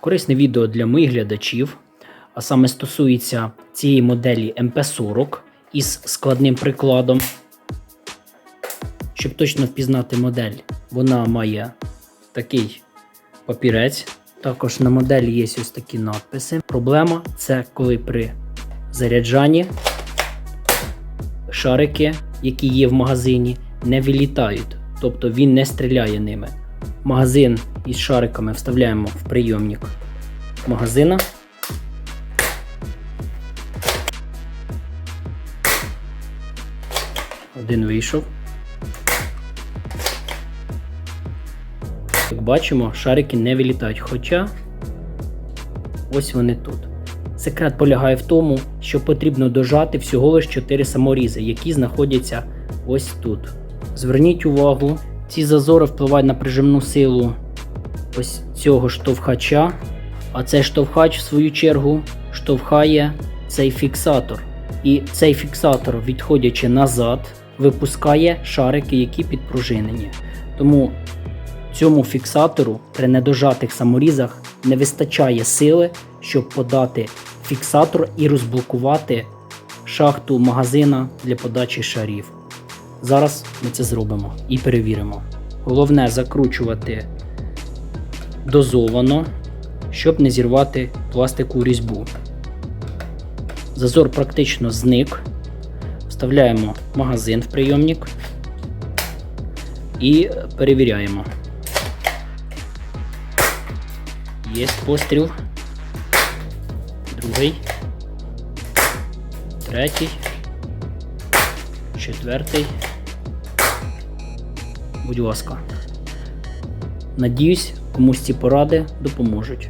Корисне відео для моїх глядачів, а саме стосується цієї моделі MP40 із складним прикладом. Щоб точно впізнати модель, вона має такий папірець. Також на моделі є ось такі надписи. Проблема це коли при заряджанні шарики, які є в магазині, не вилітають, тобто він не стріляє ними. Магазин із шариками вставляємо в прийомник магазина. Один вийшов. Як бачимо, шарики не вилітають, хоча ось вони тут. Секрет полягає в тому, що потрібно дожати всього лише 4 саморізи, які знаходяться ось тут. Зверніть увагу, ці зазори впливають на прижимну силу ось цього штовхача, а цей штовхач, в свою чергу, штовхає цей фіксатор. І цей фіксатор, відходячи назад, випускає шарики, які підпружинені. Тому цьому фіксатору при недожатих саморізах не вистачає сили, щоб подати фіксатор і розблокувати шахту магазина для подачі шарів. Зараз ми це зробимо і перевіримо. Головне закручувати дозовано, щоб не зірвати пластикову різьбу. Зазор практично зник. Вставляємо магазин в прийомник і перевіряємо. Є постріл. Другий. Третій. Четвертий. Будь ласка. Надіюсь, комусь ці поради допоможуть.